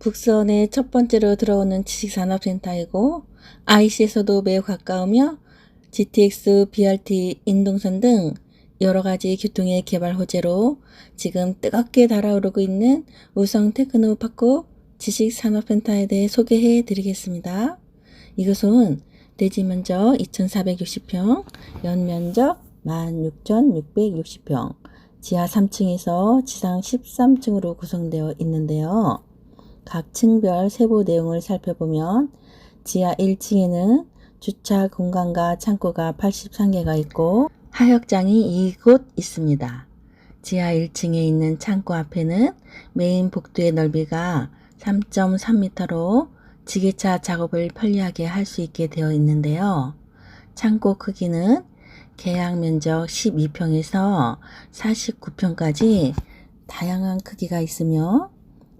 북선의 첫 번째로 들어오는 지식산업센터이고 IC에서도 매우 가까우며 GTX, BRT, 인동선 등 여러 가지 교통의 개발 호재로 지금 뜨겁게 달아오르고 있는 우성 테크노파크 지식산업센터에 대해 소개해 드리겠습니다. 이것은 대지 면적 2,460평, 연면적 16,660평, 지하 3층에서 지상 13층으로 구성되어 있는데요. 각 층별 세부 내용을 살펴보면 지하 1층에는 주차 공간과 창고가 83개가 있고 하역장이 이곳 있습니다. 지하 1층에 있는 창고 앞에는 메인 복도의 넓이가 3.3m로 지게차 작업을 편리하게 할 수 있게 되어 있는데요. 창고 크기는 계약 면적 12평에서 49평까지 다양한 크기가 있으며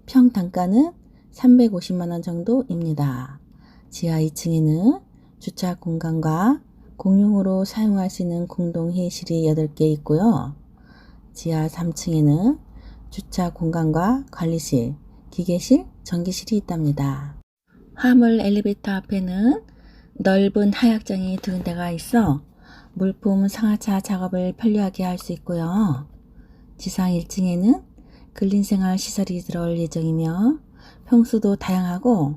평 단가는 350만원 정도입니다. 지하 2층에는 주차 공간과 공용으로 사용할 수 있는 공동 회의실이 8개 있고요. 지하 3층에는 주차 공간과 관리실, 기계실, 전기실이 있답니다. 화물 엘리베이터 앞에는 넓은 하약장이 두 군데가 있어 물품 상하차 작업을 편리하게 할 수 있고요. 지상 1층에는 근린생활 시설이 들어올 예정이며 평수도 다양하고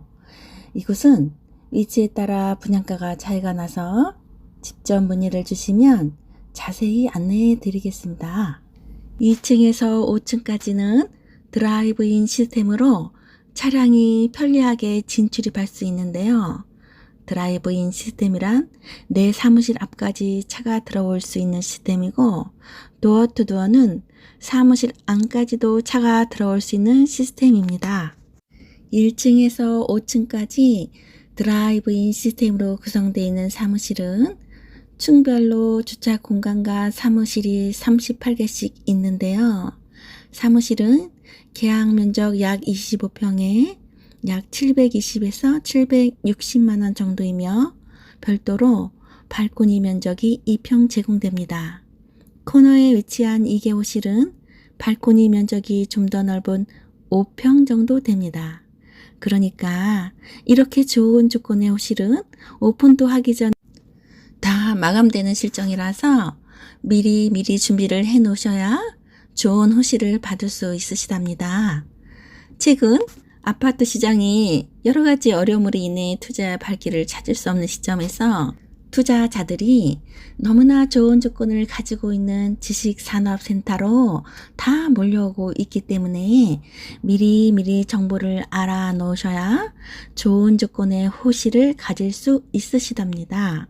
이곳은 위치에 따라 분양가가 차이가 나서 직접 문의를 주시면 자세히 안내해 드리겠습니다. 2층에서 5층까지는 드라이브인 시스템으로 차량이 편리하게 진출입할 수 있는데요. 드라이브인 시스템이란 내 사무실 앞까지 차가 들어올 수 있는 시스템이고 도어 투 도어는 사무실 안까지도 차가 들어올 수 있는 시스템입니다. 1층에서 5층까지 드라이브인 시스템으로 구성되어 있는 사무실은 층별로 주차 공간과 사무실이 38개씩 있는데요. 사무실은 계약 면적 약 25평에 약 720에서 760만 원 정도이며 별도로 발코니 면적이 2평 제공됩니다. 코너에 위치한 2개호실은 발코니 면적이 좀 더 넓은 5평 정도 됩니다. 그러니까 이렇게 좋은 조건의 호실은 오픈도 하기 전 다 마감되는 실정이라서 미리 미리 준비를 해 놓으셔야 좋은 호실을 받을 수 있으시답니다. 최근 아파트 시장이 여러 가지 어려움으로 인해 투자 발길을 찾을 수 없는 시점에서 투자자들이 너무나 좋은 조건을 가지고 있는 지식산업센터로 다 몰려오고 있기 때문에 미리 미리 정보를 알아 놓으셔야 좋은 조건의 호실을 가질 수 있으시답니다.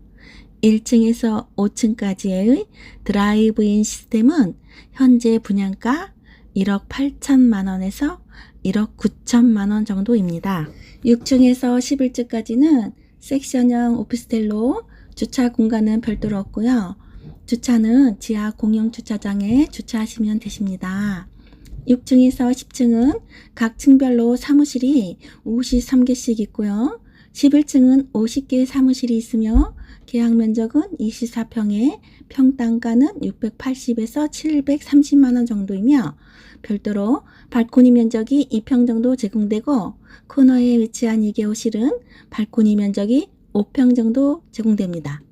1층에서 5층까지의 드라이브인 시스템은 현재 분양가 1억 8천만 원에서 1억 9천만 원 정도입니다. 6층에서 11층까지는 섹션형 오피스텔로 주차 공간은 별도로 없고요. 주차는 지하 공용 주차장에 주차하시면 되십니다. 6층에서 10층은 각 층별로 사무실이 53개씩 있고요. 11층은 50개의 사무실이 있으며 계약 면적은 24평에 평당가는 680에서 730만 원 정도이며 별도로 발코니 면적이 2평 정도 제공되고 코너에 위치한 2개 호실은 발코니 면적이 5평 정도 제공됩니다.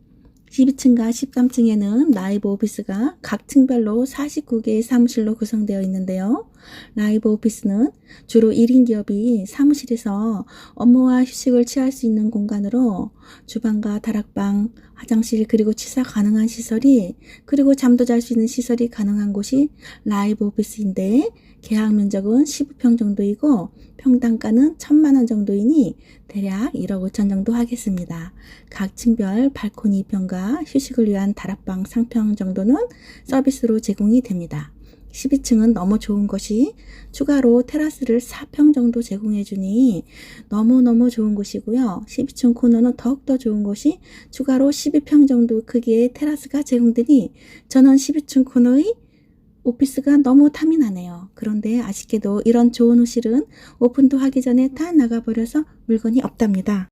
12층과 13층에는 라이브 오피스가 각 층별로 49개의 사무실로 구성되어 있는데요. 라이브 오피스는 주로 1인 기업이 사무실에서 업무와 휴식을 취할 수 있는 공간으로 주방과 다락방, 화장실 그리고 취사 가능한 시설이 그리고 잠도 잘 수 있는 시설이 가능한 곳이 라이브 오피스인데 계약 면적은 15평 정도이고 평당가는 1천만 원 정도이니 대략 1억 5천 정도 하겠습니다. 각 층별 발코니 2평과 휴식을 위한 다락방 상평 정도는 서비스로 제공이 됩니다. 12층은 너무 좋은 것이 추가로 테라스를 4평 정도 제공해 주니 너무너무 좋은 곳이고요. 12층 코너는 더욱더 좋은 곳이 추가로 12평 정도 크기의 테라스가 제공되니 저는 12층 코너의 오피스가 너무 탐이 나네요. 그런데 아쉽게도 이런 좋은 호실은 오픈도 하기 전에 다 나가버려서 물건이 없답니다.